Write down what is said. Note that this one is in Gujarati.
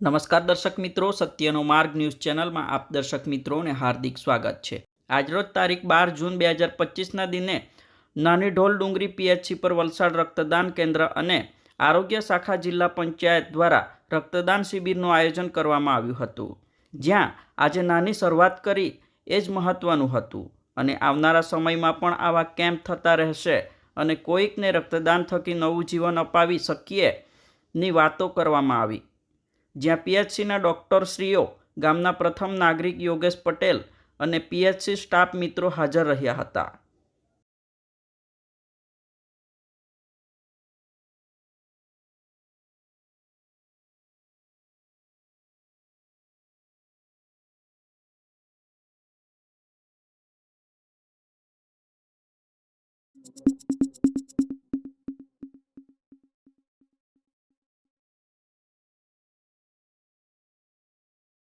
નમસ્કાર દર્શક મિત્રો, સત્યનો માર્ગ ન્યૂઝ ચેનલમાં આપ દર્શક મિત્રોને હાર્દિક સ્વાગત છે. આજરોજ તારીખ બાર જૂન બે હજાર પચીસના દિને નાની ઢોલ ડુંગરી પીએચસી પર વલસાડ રક્તદાન કેન્દ્ર અને આરોગ્ય શાખા જિલ્લા પંચાયત દ્વારા રક્તદાન શિબિરનું આયોજન કરવામાં આવ્યું હતું. જ્યાં આજે નાની શરૂઆત કરી એ જ મહત્ત્વનું હતું. અને આવનારા સમયમાં પણ આવા કેમ્પ થતા રહેશે અને કોઈકને રક્તદાન થકી નવું જીવન અપાવી શકીએ ની વાતો કરવામાં આવી. જ્યાં પીએચસીના ડૉક્ટરશ્રીઓ ગામના પ્રથમ નાગરિક યોગેશ પટેલ અને પીએચસી સ્ટાફ મિત્રો હાજર રહ્યા હતા.